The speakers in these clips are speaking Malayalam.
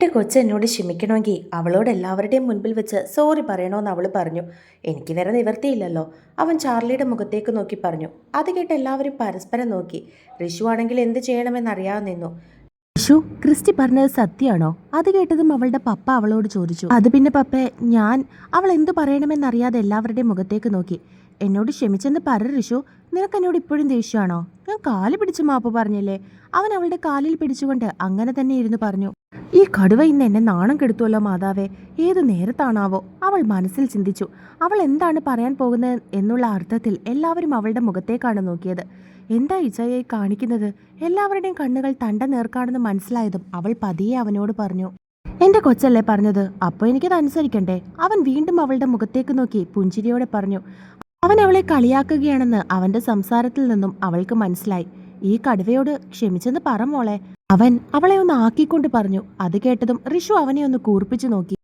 എന്റെ കൊച്ചെന്നോട് ക്ഷമിക്കണമെങ്കിൽ അവളോട് എല്ലാവരുടെയും മുൻപിൽ വെച്ച് സോറി പറയണമെന്ന് അവൾ പറഞ്ഞു. എനിക്ക് വേറെ നിവർത്തിയില്ലല്ലോ അവൻ ചാർലിയുടെ മുഖത്തേക്ക് നോക്കി പറഞ്ഞു. അത് കേട്ട് എല്ലാവരും പരസ്പരം നോക്കി. ഋഷു ആണെങ്കിൽ എന്ത് ചെയ്യണമെന്നറിയാതെ നിന്നു. ഋഷു ക്രിസ്റ്റി പറഞ്ഞത് സത്യമാണോ? അത് കേട്ടതും അവളുടെ പപ്പ അവളോട് ചോദിച്ചു. അത് പിന്നെ പപ്പേ ഞാൻ അവൾ എന്തു പറയണമെന്നറിയാതെ എല്ലാവരുടെയും മുഖത്തേക്ക് നോക്കി. എന്നോട് ക്ഷമിച്ചെന്ന് പറ ഋഷു നിനക്ക് എന്നോട് ഇപ്പോഴും ദേഷ്യമാണോ? ഞാൻ കാൽ പിടിച്ച് മാപ്പ് പറഞ്ഞല്ലേ? അവൻ അവളുടെ കാലിൽ പിടിച്ചുകൊണ്ട് അങ്ങനെ തന്നെ ഇരുന്ന് പറഞ്ഞു. ഈ കടുവ ഇന്ന് എന്നെ നാണം കെടുത്തുവല്ലോ മാതാവേ. ഏതു നേരത്താണാവോ? അവൾ മനസ്സിൽ ചിന്തിച്ചു. അവൾ എന്താണ് പറയാൻ പോകുന്നത് എന്നുള്ള അർത്ഥത്തിൽ എല്ലാവരും അവളുടെ മുഖത്തേക്കാണ് നോക്കിയത്. എന്താ ഇജയെ കാണിക്കുന്നത്? എല്ലാവരുടെയും കണ്ണുകൾ തണ്ട നേർക്കാണെന്ന് മനസ്സിലായതും അവൾ പതിയെ അവനോട് പറഞ്ഞു. എന്റെ കൊച്ചല്ലേ പറഞ്ഞത്? അപ്പോൾ എനിക്കത് അനുസരിക്കണ്ടേ? അവൻ വീണ്ടും അവളുടെ മുഖത്തേക്ക് നോക്കി പുഞ്ചിരിയോടെ പറഞ്ഞു. അവൻ അവളെ കളിയാക്കുകയാണെന്ന് അവന്റെ സംസാരത്തിൽ നിന്നും അവൾക്ക് മനസ്സിലായി. ഈ കടുവയോട് ക്ഷമിച്ചെന്ന് പറ മോളെ. അവൻ അവളെ ഒന്ന് ആക്കിക്കൊണ്ട് പറഞ്ഞു. അത് കേട്ടതും റിഷു അവനെ ഒന്ന് കൂർപ്പിച്ചു നോക്കി.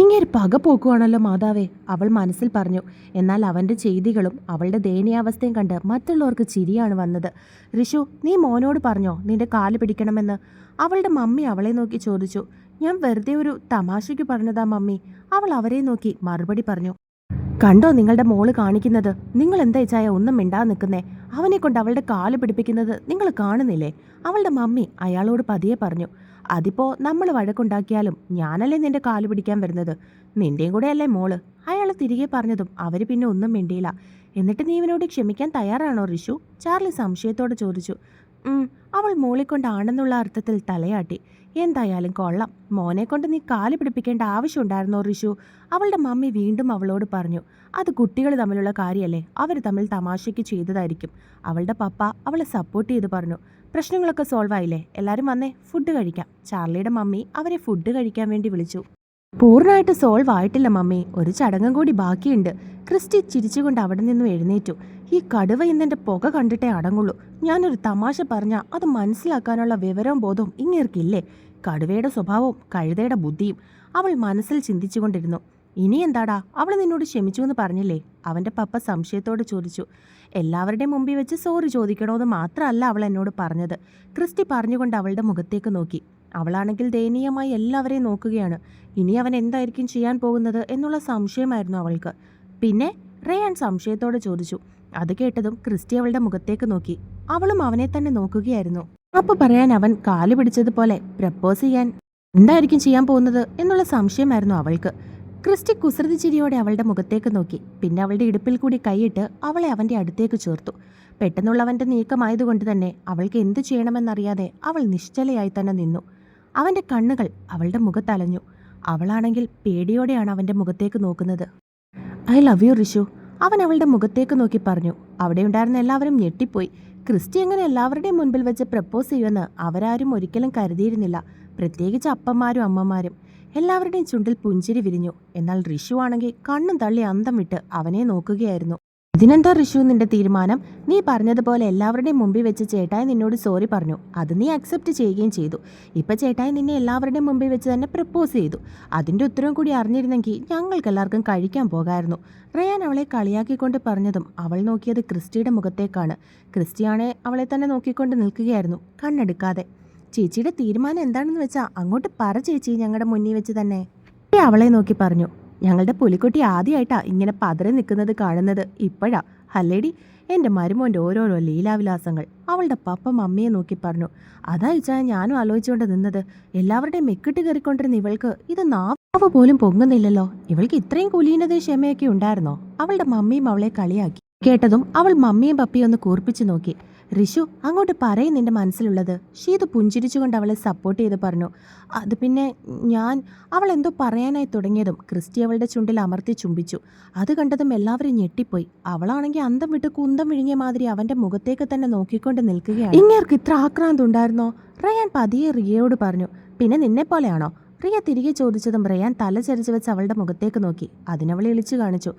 ഇങ്ങനെ പക പോക്കുവാണല്ലോ മാതാവേ അവൾ മനസ്സിൽ പറഞ്ഞു. എന്നാൽ അവന്റെ ചെയ്തികളും അവളുടെ ദയനീയാവസ്ഥയും കണ്ട് മറ്റുള്ളവർക്ക് ചിരിയാണ് വന്നത്. ഋഷു നീ മോനോട് പറഞ്ഞോ? നിന്റെ കാൽ പിടിക്കണമെന്ന്. അവളുടെ മമ്മി അവളെ നോക്കി ചോദിച്ചു. ഞാൻ വെറുതെ ഒരു തമാശയ്ക്ക് പറഞ്ഞതാ മമ്മി. അവൾ അവരെ നോക്കി മറുപടി പറഞ്ഞു. കണ്ടോ നിങ്ങളുടെ മോൾ കാണിക്കുന്നത്? നിങ്ങൾ എന്താ ചായ ഒന്നും മിണ്ടാ നിൽക്കുന്നേ? അവനെ കൊണ്ട് അവളുടെ കാൽ പിടിപ്പിക്കുന്നത് നിങ്ങൾ കാണുന്നില്ലേ? അവളുടെ മമ്മി അയാളോട് പതിയെ പറഞ്ഞു അതിപ്പോ നമ്മൾ വഴക്കുണ്ടാക്കിയാലും ഞാനല്ലേ നിന്റെ കാൽ പിടിക്കാൻ വരുന്നത്? നിന്റെയും കൂടെ അല്ലേ മോൾ? അയാൾ തിരികെ പറഞ്ഞതും അവർ പിന്നെ ഒന്നും മിണ്ടിയില്ല. എന്നിട്ട് നീ ഇവനോട് ക്ഷമിക്കാൻ തയ്യാറാണോ ഋഷു ചാർലി സംശയത്തോടെ ചോദിച്ചു. അവൾ മോളിക്കൊണ്ടാണെന്നുള്ള അർത്ഥത്തിൽ തലയാട്ടി. എന്തായാലും കൊള്ളാം. മോനെ കൊണ്ട് നീ കാൽ പിടിപ്പിക്കേണ്ട ആവശ്യമുണ്ടായിരുന്നോ ഋഷു അവളുടെ മമ്മി വീണ്ടും അവളോട് പറഞ്ഞു അത് കുട്ടികൾ തമ്മിലുള്ള കാര്യമല്ലേ? അവർ തമ്മിൽ തമാശയ്ക്ക് ചെയ്തതായിരിക്കും. അവളുടെ പപ്പ അവളെ സപ്പോർട്ട് ചെയ്ത് പറഞ്ഞു പ്രശ്നങ്ങളൊക്കെ സോൾവ് ആയില്ലേ? എല്ലാവരും വന്നേ ഫുഡ് കഴിക്കാം. ചാർലിയുടെ മമ്മി അവരെ ഫുഡ് കഴിക്കാൻ വേണ്ടി വിളിച്ചു. പൂർണമായിട്ട് സോൾവ് ആയിട്ടില്ല മമ്മി. ഒരു ചടങ്ങും കൂടി ബാക്കിയുണ്ട്. ക്രിസ്റ്റി ചിരിച്ചുകൊണ്ട് അവിടെ നിന്നും എഴുന്നേറ്റു. ഈ കടുവ ഇന്നെന്റെ പുക കണ്ടിട്ടേ അടങ്ങുള്ളൂ. ഞാനൊരു തമാശ പറഞ്ഞ അത് മനസ്സിലാക്കാനുള്ള വിവരവും ബോധവും ഇങ്ങേർക്കില്ലേ? കടുവയുടെ സ്വഭാവവും കഴുതയുടെ ബുദ്ധിയും അവൾ മനസ്സിൽ ചിന്തിച്ചുകൊണ്ടിരുന്നു. ഇനി എന്താടാ? അവൾ നിന്നോട് ക്ഷമിച്ചു എന്ന് പറഞ്ഞില്ലേ? അവന്റെ പപ്പ സംശയത്തോട് ചോദിച്ചു. എല്ലാവരുടെയും മുമ്പിൽ വെച്ച് സോറി ചോദിക്കണമെന്ന് മാത്രമല്ല അവൾ എന്നോട് പറഞ്ഞത്. ക്രിസ്റ്റി പറഞ്ഞുകൊണ്ട് അവളുടെ മുഖത്തേക്ക് നോക്കി. അവളാണെങ്കിൽ ദയനീയമായി എല്ലാവരെയും നോക്കുകയാണ്. ഇനി അവൻ എന്തായിരിക്കും ചെയ്യാൻ പോകുന്നത് എന്നുള്ള സംശയമായിരുന്നു അവൾക്ക്. പിന്നെ റേയാൻ സംശയത്തോടെ ചോദിച്ചു. അത് കേട്ടതും ക്രിസ്റ്റി അവളുടെ മുഖത്തേക്ക് നോക്കി. അവളും അവനെ തന്നെ നോക്കുകയായിരുന്നു. അപ്പൊ പറയാൻ അവൻ കാൽ പിടിച്ചതുപോലെ പ്രപ്പോസ് ചെയ്യാൻ എന്തായിരിക്കും ചെയ്യാൻ പോകുന്നത് എന്നുള്ള സംശയമായിരുന്നു അവൾക്ക്. ക്രിസ്റ്റി കുസൃതി ചിരിയോടെ അവളുടെ മുഖത്തേക്ക് നോക്കി. പിന്നെ അവളുടെ ഇടുപ്പിൽ കൂടി കൈയിട്ട് അവളെ അവന്റെ അടുത്തേക്ക് ചേർത്തു. പെട്ടെന്നുള്ള അവന്റെ നീക്കമായതുകൊണ്ട് തന്നെ അവൾക്ക് എന്തു ചെയ്യണമെന്നറിയാതെ അവൾ നിശ്ചലയായി തന്നെ നിന്നു. അവന്റെ കണ്ണുകൾ അവളുടെ മുഖത്തലഞ്ഞു. അവളാണെങ്കിൽ പേടിയോടെയാണ് അവന്റെ മുഖത്തേക്ക് നോക്കുന്നത്. ഐ ലവ് യു ഋഷു അവൻ അവളുടെ മുഖത്തേക്ക് നോക്കി പറഞ്ഞു അവിടെ ഉണ്ടായിരുന്ന എല്ലാവരും ഞെട്ടിപ്പോയി. ക്രിസ്റ്റി എങ്ങനെ എല്ലാവരുടെയും മുൻപിൽ വെച്ച് പ്രപ്പോസ് ചെയ്യുമെന്ന് അവരാരും ഒരിക്കലും കരുതിയിരുന്നില്ല. പ്രത്യേകിച്ച് അപ്പന്മാരും അമ്മമാരും. എല്ലാവരുടെയും ചുണ്ടിൽ പുഞ്ചിരി വിരിഞ്ഞു. എന്നാൽ ഋഷു ആണെങ്കിൽ കണ്ണും തള്ളി അന്തം വിട്ട് അവനെ നോക്കുകയായിരുന്നു. ഇതിനെന്താ ഋഷു നിന്റെ തീരുമാനം? നീ പറഞ്ഞതുപോലെ എല്ലാവരുടെയും മുമ്പിൽ വെച്ച് ചേട്ടായി നിന്നോട് സോറി പറഞ്ഞു. അത് നീ അക്സെപ്റ്റ് ചെയ്യുകയും ചെയ്തു. ഇപ്പം ചേട്ടായി നിന്നെ എല്ലാവരുടെയും മുമ്പിൽ വെച്ച് തന്നെ പ്രപ്പോസ് ചെയ്തു. അതിന്റെ ഉത്തരവും കൂടി അറിഞ്ഞിരുന്നെങ്കിൽ ഞങ്ങൾക്ക് എല്ലാവർക്കും കഴിക്കാൻ പോകായിരുന്നു. റയാൻ അവളെ കളിയാക്കിക്കൊണ്ട് പറഞ്ഞതും അവൾ നോക്കിയത് ക്രിസ്റ്റിയുടെ മുഖത്തേക്കാണ്. ക്രിസ്റ്റിയാണെ അവളെ തന്നെ നോക്കിക്കൊണ്ട് നിൽക്കുകയായിരുന്നു കണ്ണെടുക്കാതെ. ചേച്ചിയുടെ തീരുമാനം എന്താണെന്ന് വെച്ചാൽ അങ്ങോട്ട് പറ ചേച്ചി ഞങ്ങളുടെ മുന്നിൽ വെച്ച് തന്നെ. അവളെ നോക്കി പറഞ്ഞു. ഞങ്ങളുടെ പുലിക്കുട്ടി ആദ്യമായിട്ടാ ഇങ്ങനെ പതറി നിൽക്കുന്നത് കാണുന്നത്. ഇപ്പോഴാ. അല്ലേടി എന്റെ മരുമോന്റെ ഓരോരോ ലീലാവിലാസങ്ങൾ. അവളുടെ പപ്പ മമ്മിയെ നോക്കി പറഞ്ഞു അതാ ഇച്ചാ ഞാനും ആലോചിച്ചുകൊണ്ട് നിന്നത്. എല്ലാവരുടെയും മെക്കിട്ട് കയറിക്കൊണ്ടിരുന്ന ഇവൾക്ക് ഇത് നാവ് പോലും പൊങ്ങുന്നില്ലല്ലോ. ഇവൾക്ക് ഇത്രയും കുലീനതയും ക്ഷമയൊക്കെ ഉണ്ടായിരുന്നോ? അവളുടെ മമ്മിയും അവളെ കളിയാക്കി. കേട്ടതും അവൾ മമ്മിയും പപ്പിയും ഒന്ന് കൂർപ്പിച്ചു നോക്കി. ഋഷു അങ്ങോട്ട് പറയും നിന്റെ മനസ്സിലുള്ളത്. ഷീതു പുഞ്ചിരിച്ചുകൊണ്ട് അവളെ സപ്പോർട്ട് ചെയ്ത് പറഞ്ഞു. അത് പിന്നെ ഞാൻ അവൾ എന്തോ പറയാനായി തുടങ്ങിയതും ക്രിസ്റ്റി അവളുടെ ചുണ്ടിൽ അമർത്തി ചുംബിച്ചു. അത് കണ്ടതും എല്ലാവരും ഞെട്ടിപ്പോയി. അവളാണെങ്കിൽ അന്തം വിട്ട് കുന്തം വിഴുങ്ങിയ മാതിരി അവന്റെ മുഖത്തേക്ക് തന്നെ നോക്കിക്കൊണ്ട് നിൽക്കുകയാണ്. ഇങ്ങേർക്ക് ഇത്ര ആക്രാന്തം ഉണ്ടായിരുന്നോ? റയാൻ പതിയെ റിയയോട് പറഞ്ഞു. പിന്നെ നിന്നെ പോലെയാണോ റിയ തിരികെ ചോദിച്ചതും റയാൻ തല ചരിച്ചു വെച്ച് അവളുടെ മുഖത്തേക്ക് നോക്കി. അതിനവളെ ഇളിച്ചു കാണിച്ചു.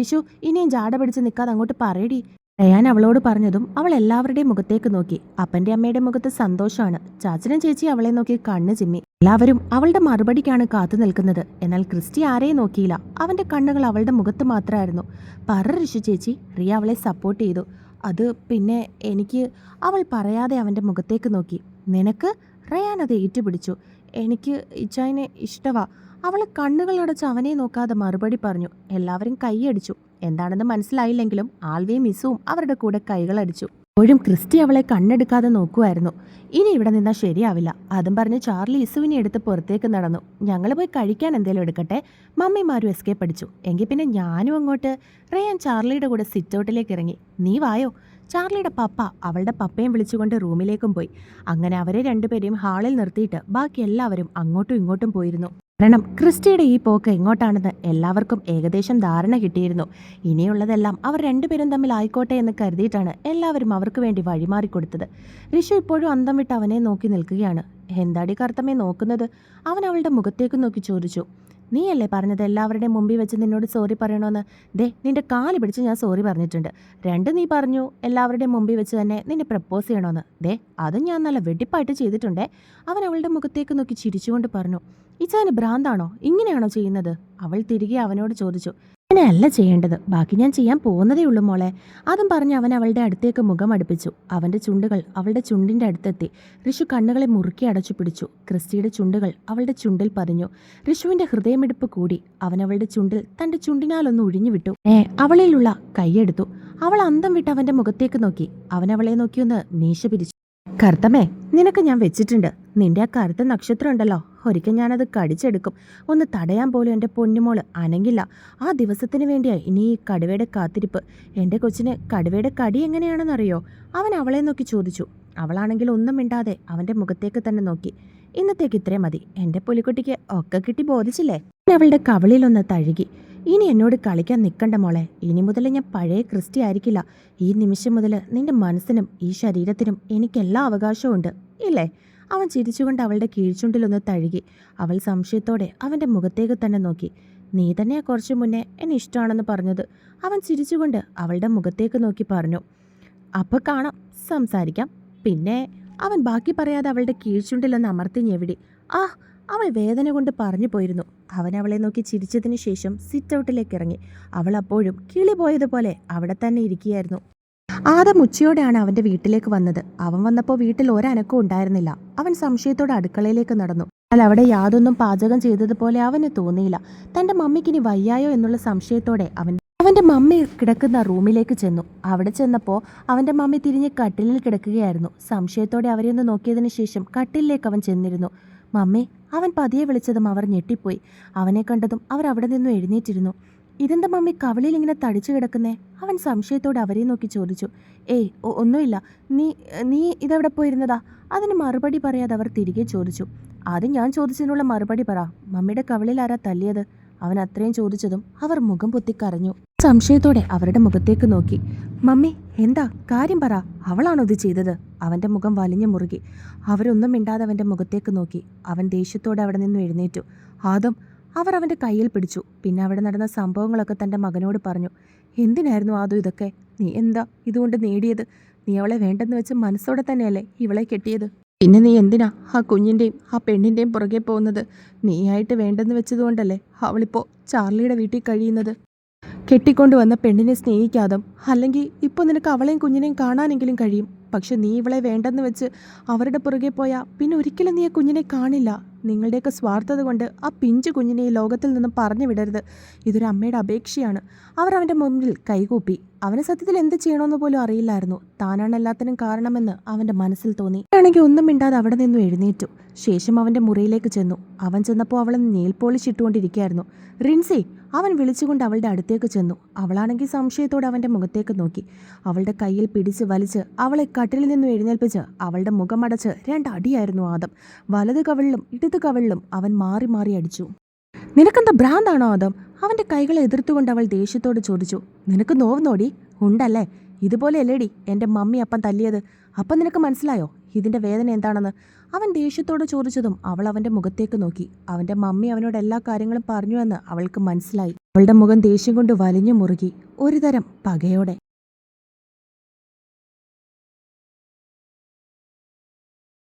ഋഷു ഇനിയും ജാട പിടിച്ച് നിൽക്കാതെ അങ്ങോട്ട് പറയടി. റയാൻ അവളോട് പറഞ്ഞതും അവൾ എല്ലാവരുടെയും മുഖത്തേക്ക് നോക്കി. അപ്പന്റെ അമ്മയുടെ മുഖത്ത് സന്തോഷമാണ്. ചാച്ചനും ചേച്ചി അവളെ നോക്കി കണ്ണ് ചിമ്മി. എല്ലാവരും അവളുടെ മറുപടിക്കാണ് കാത്തു നിൽക്കുന്നത്. എന്നാൽ ക്രിസ്റ്റി ആരെയും നോക്കിയില്ല. അവന്റെ കണ്ണുകൾ അവളുടെ മുഖത്ത് മാത്രമായിരുന്നു. പറ ഋഷി ചേച്ചി റിയ അവളെ സപ്പോർട്ട് ചെയ്തു. അത് പിന്നെ എനിക്ക് അവൾ പറയാതെ അവന്റെ മുഖത്തേക്ക് നോക്കി. നിനക്ക്? റയാൻ അത് ഏറ്റുപിടിച്ചു. എനിക്ക് ഇച്ചായനെ ഇഷ്ടവാ. അവൾ കണ്ണുകളടച്ച് അവനെ നോക്കാതെ മറുപടി പറഞ്ഞു. എല്ലാവരും കൈയടിച്ചു. എന്താണെന്ന് മനസ്സിലായില്ലെങ്കിലും ആൽവിയും മിസ്സും അവരുടെ കൂടെ കൈകളടിച്ചു. അപ്പോഴും ക്രിസ്റ്റി അവളെ കണ്ണെടുക്കാതെ നോക്കുമായിരുന്നു ഇനി ഇവിടെ നിന്നാൽ ശരിയാവില്ല. അതും പറഞ്ഞ് ചാർലി ഇസുവിനെ എടുത്ത് പുറത്തേക്ക് നടന്നു. ഞങ്ങൾ പോയി കഴിക്കാൻ എന്തേലും എടുക്കട്ടെ? മമ്മിമാരും എസ്കേപ്പ് അടിച്ചു. എങ്കിൽ പിന്നെ ഞാനും അങ്ങോട്ട്. റേയാൻ ചാർലിയുടെ കൂടെ സിറ്റ് ഔട്ടിലേക്ക് ഇറങ്ങി. നീ വായോ? ചാർലിയുടെ പപ്പ അവളുടെ പപ്പയും വിളിച്ചുകൊണ്ട് റൂമിലേക്കും പോയി. അങ്ങനെ അവരെ രണ്ടുപേരെയും ഹാളിൽ നിർത്തിയിട്ട് ബാക്കി എല്ലാവരും അങ്ങോട്ടും ഇങ്ങോട്ടും പോയിരുന്നു. കാരണം ക്രിസ്റ്റിയുടെ ഈ പോക്ക് എങ്ങോട്ടാണെന്ന് എല്ലാവർക്കും ഏകദേശം ധാരണ കിട്ടിയിരുന്നു. ഇനിയുള്ളതെല്ലാം അവർ രണ്ടുപേരും തമ്മിൽ ആയിക്കോട്ടെ എന്ന് കരുതിയിട്ടാണ് എല്ലാവരും അവർക്ക് വേണ്ടി വഴിമാറിക്കൊടുത്തത്. ഋഷു ഇപ്പോഴും അന്തം വിട്ട് അവനെ നോക്കി നിൽക്കുകയാണ്. എന്താടി കറുത്തമ്മേ നോക്കുന്നത്? അവൻ അവളുടെ മുഖത്തേക്ക് നോക്കി ചോദിച്ചു. നീയല്ലേ പറഞ്ഞത് എല്ലാവരുടെയും മുമ്പിൽ വെച്ച് നിന്നോട് സോറി പറയണമെന്ന് ദേ നിന്റെ കാൽ പിടിച്ച് ഞാൻ സോറി പറഞ്ഞിട്ടുണ്ട്. രണ്ട് നീ പറഞ്ഞു എല്ലാവരുടെയും മുമ്പിൽ വെച്ച് തന്നെ നിന്നെ പ്രപ്പോസ് ചെയ്യണമെന്ന് ദേ അതും ഞാൻ നല്ല വെടിപ്പായിട്ട് ചെയ്തിട്ടുണ്ടേ. അവൻ അവളുടെ മുഖത്തേക്ക് നോക്കി ചിരിച്ചുകൊണ്ട് പറഞ്ഞു. ഇച്ചാന് ഭ്രാന്താണോ? ഇങ്ങനെയാണോ ചെയ്യുന്നത്? അവൾ തിരികെ അവനോട് ചോദിച്ചു. അങ്ങനെയല്ല ചെയ്യേണ്ടത്. ബാക്കി ഞാൻ ചെയ്യാൻ പോകുന്നതേ ഉള്ളൂ മോളെ. അതും പറഞ്ഞ് അവൻ അവളുടെ അടുത്തേക്ക് മുഖം അടുപ്പിച്ചു. അവന്റെ ചുണ്ടുകൾ അവളുടെ ചുണ്ടിന്റെ അടുത്തെത്തി. ഋഷു കണ്ണുകളെ മുറുക്കി അടച്ചു പിടിച്ചു. ക്രിസ്റ്റിയുടെ ചുണ്ടുകൾ അവളുടെ ചുണ്ടിൽ പതിഞ്ഞു. ഋഷുവിന്റെ ഹൃദയമിടിപ്പ് കൂടി. അവൻ അവളുടെ ചുണ്ടിൽ തന്റെ ചുണ്ടിനാലൊന്ന് ഒഴിഞ്ഞു വിട്ടു. ഏ അവളിലുള്ള കൈയെടുത്തു അവൾ അന്തം വിട്ട് അവന്റെ മുഖത്തേക്ക് നോക്കി. അവൻ അവളെ നോക്കിയൊന്ന് മീശ പിരിച്ചു. കറുത്തമേ നിനക്ക് ഞാൻ വെച്ചിട്ടുണ്ട്. നിന്റെ ആ കറുത്ത നക്ഷത്രം ഉണ്ടല്ലോ. ഒരിക്കൽ ഞാനത് കടിച്ചെടുക്കും. ഒന്ന് തടയാൻ പോലും എന്റെ പൊന്നുമോൾ അനങ്ങില്ല. ആ ദിവസത്തിന് വേണ്ടിയാ ഇനി ഈ കടുവയുടെ കാത്തിരിപ്പ്. എന്റെ കൊച്ചിന് കടുവയുടെ കടി എങ്ങനെയാണെന്നറിയോ? അവൻ അവളെ നോക്കി ചോദിച്ചു. അവളാണെങ്കിൽ ഒന്നും മിണ്ടാതെ അവന്റെ മുഖത്തേക്ക് തന്നെ നോക്കി. ഇന്നത്തേക്ക് ഇത്രയും മതി. എന്റെ പുലിക്കുട്ടിക്ക് ഒക്കെ കിട്ടി ബോധിച്ചില്ലേ? ഞാൻ അവളുടെ കവളിലൊന്ന് തഴുകി. ഇനി എന്നോട് കളിക്കാൻ നിൽക്കണ്ട മോളെ. ഇനി മുതൽ ഞാൻ പഴയ ക്രിസ്റ്റി ആയിരിക്കില്ല. ഈ നിമിഷം മുതൽ നിന്റെ മനസ്സിനും ഈ ശരീരത്തിനും എനിക്കെല്ലാ അവകാശവും ഉണ്ട് ഇല്ലേ? അവൻ ചിരിച്ചുകൊണ്ട് അവളുടെ കീഴ്ചുണ്ടിലൊന്ന് തഴുകി. അവൾ സംശയത്തോടെ അവന്റെ മുഖത്തേക്ക് തന്നെ നോക്കി. നീ തന്നെയാ കുറച്ചു മുന്നേ എന്നെ ഇഷ്ടമാണെന്ന് പറഞ്ഞത്? അവൻ ചിരിച്ചുകൊണ്ട് അവളുടെ മുഖത്തേക്ക് നോക്കി പറഞ്ഞു. അപ്പോൾ കാണാം സംസാരിക്കാം. പിന്നെ അവൻ ബാക്കി പറയാതെ അവളുടെ കീഴ്ചുണ്ടിലൊന്ന് അമർത്തി ഞെവിടി. ആ അവൾ വേദന കൊണ്ട് പറഞ്ഞു പോയിരുന്നു. അവൻ അവളെ നോക്കി ചിരിച്ചതിന് ശേഷം സിറ്റ് ഔട്ടിലേക്ക് ഇറങ്ങി. അവൾ അപ്പോഴും കിളി പോയതുപോലെ അവിടെ തന്നെ ഇരിക്കുകയായിരുന്നു. ആദം ഉച്ചയോടെയാണ് അവന്റെ വീട്ടിലേക്ക് വന്നത്. അവൻ വന്നപ്പോൾ വീട്ടിൽ ഒരനക്കും ഉണ്ടായിരുന്നില്ല. അവൻ സംശയത്തോടെ അടുക്കളയിലേക്ക് നടന്നു. എന്നാൽ അവിടെ യാതൊന്നും പാചകം ചെയ്തതുപോലെ അവന് തോന്നിയില്ല. തന്റെ മമ്മിക്കിനി വയ്യായോ എന്നുള്ള സംശയത്തോടെ അവൻ അവന്റെ മമ്മി കിടക്കുന്ന റൂമിലേക്ക് ചെന്നു. അവിടെ ചെന്നപ്പോൾ അവന്റെ മമ്മി തിരിഞ്ഞ് കട്ടിലിൽ കിടക്കുകയായിരുന്നു. സംശയത്തോടെ അവരെ ഒന്ന് നോക്കിയതിന് ശേഷം കട്ടിലിലേക്ക് അവൻ ചെന്നിരുന്നു. മമ്മി അവൻ പതിയെ വിളിച്ചതും അവർ ഞെട്ടിപ്പോയി. അവനെ കണ്ടതും അവർ അവിടെ നിന്നും എഴുന്നേറ്റിരുന്നു. ഇതെന്താ മമ്മി കവളിൽ ഇങ്ങനെ തടിച്ചു കിടക്കുന്നേ? അവൻ സംശയത്തോടെ അവരെ നോക്കി ചോദിച്ചു. ഏയ് ഒന്നുമില്ല. നീ നീ ഇതെവിടെ പോയിരുന്നതാ? അതിന് മറുപടി പറയാതെ അവർ തിരികെ ചോദിച്ചു. ആദ്യം ഞാൻ ചോദിച്ചതിനുള്ള മറുപടി പറ. മമ്മിയുടെ കവളിൽ ആരാ തല്ലിയത്? അവൻ അത്രയും ചോദിച്ചതും അവർ മുഖം പൊത്തിക്കരഞ്ഞു സംശയത്തോടെ അവരുടെ മുഖത്തേക്ക് നോക്കി. മമ്മി എന്താ? കാര്യം പറ. അവളാണോ ഇത് ചെയ്തത്? അവന്റെ മുഖം വലിഞ്ഞു മുറുകി. അവരൊന്നും മിണ്ടാതെ അവന്റെ മുഖത്തേക്ക് നോക്കി. അവൻ ദേഷ്യത്തോടെ അവിടെ നിന്ന് എഴുന്നേറ്റു. ആദം അവർ അവന്റെ കയ്യിൽ പിടിച്ചു. പിന്നെ അവിടെ നടന്ന സംഭവങ്ങളൊക്കെ തന്റെ മകനോട് പറഞ്ഞു. എന്തിനായിരുന്നു ആദ്യം ഇതൊക്കെ? നീ എന്താ ഇതുകൊണ്ട് നേടിയത്? നീ അവളെ വേണ്ടെന്ന് വെച്ച് മനസ്സോടെ തന്നെയല്ലേ ഇവളെ കെട്ടിയത്? പിന്നെ നീ എന്തിനാ ആ കുഞ്ഞിന്റെയും ആ പെണ്ണിന്റെയും പുറകെ പോകുന്നത്? നീയായിട്ട് വേണ്ടെന്ന് വെച്ചതുകൊണ്ടല്ലേ അവളിപ്പോൾ ചാർലിയുടെ വീട്ടിൽ കഴിയുന്നത്? കെട്ടിക്കൊണ്ടുവന്ന പെണ്ണിനെ സ്നേഹിക്കാതും അല്ലെങ്കിൽ ഇപ്പോൾ നിനക്ക് അവളെയും കുഞ്ഞിനെയും കാണാനെങ്കിലും കഴിയും. പക്ഷെ നീ ഇവളെ വേണ്ടെന്ന് വെച്ച് അവരുടെ പുറകെ പോയാൽ പിന്നെ ഒരിക്കലും നീ ആ കുഞ്ഞിനെ കാണില്ല. നിങ്ങളുടെയൊക്കെ സ്വാർത്ഥത കൊണ്ട് ആ പിഞ്ചു കുഞ്ഞിനെ ഈ ലോകത്തിൽ നിന്നും പറഞ്ഞു വിടരുത് ഇതൊരു അമ്മയുടെ അപേക്ഷയാണ്. അവർ അവന്റെ മുമ്പിൽ കൈകൂപ്പി. അവന് സത്യത്തിൽ എന്ത് ചെയ്യണമെന്ന് പോലും അറിയില്ലായിരുന്നു. താനാണ് എല്ലാത്തിനും കാരണമെന്ന് അവന്റെ മനസ്സിൽ തോന്നി. ആണെങ്കിൽ ഒന്നും മിണ്ടാതെ അവിടെ നിന്നും എഴുന്നേറ്റു. ശേഷം അവന്റെ മുറിയിലേക്ക് ചെന്നു. അവൻ ചെന്നപ്പോൾ അവൾ നെയിൽ പോളിഷ് ഇട്ടുകൊണ്ടിരിക്കുകയായിരുന്നു. റിൻസി അവൻ വിളിച്ചുകൊണ്ട് അവളുടെ അടുത്തേക്ക് ചെന്നു. അവളാണെങ്കിൽ സംശയത്തോടെ അവന്റെ മുഖത്തേക്ക് നോക്കി. അവളുടെ കയ്യിൽ പിടിച്ച് വലിച്ച് അവളെ കട്ടിലിൽ നിന്നും എഴുന്നേൽപ്പിച്ച് അവളുടെ മുഖം മുഖമടച്ച് രണ്ടടിയായിരുന്നു ആദം. വലത് കവിളിലും ഇടത് കവിളിലും അവൻ മാറി മാറി അടിച്ചു. നിനക്കെന്താ ഭ്രാന്താണോ ആദം അവന്റെ കൈകളെ എതിർത്തുകൊണ്ട് അവൾ ദേഷ്യത്തോട് ചോദിച്ചു. നിനക്ക് നോവുന്നോടി? ഉണ്ടല്ലേ? ഇതുപോലെയല്ലേടി എന്റെ മമ്മി അപ്പം തല്ലിയത്. അപ്പം നിനക്ക് മനസ്സിലായോ? ഇതിന്റെ വേദന എന്താണെന്ന്? അവൻ ദേഷ്യത്തോട് ചോദിച്ചതും അവൾ അവന്റെ മുഖത്തേക്ക് നോക്കി. അവന്റെ മമ്മി അവനോട് എല്ലാ കാര്യങ്ങളും പറഞ്ഞു എന്ന് അവൾക്ക് മനസ്സിലായി. അവളുടെ മുഖം ദേഷ്യം കൊണ്ട് വലിഞ്ഞു മുറുകി. ഒരുതരം പകയോടെ.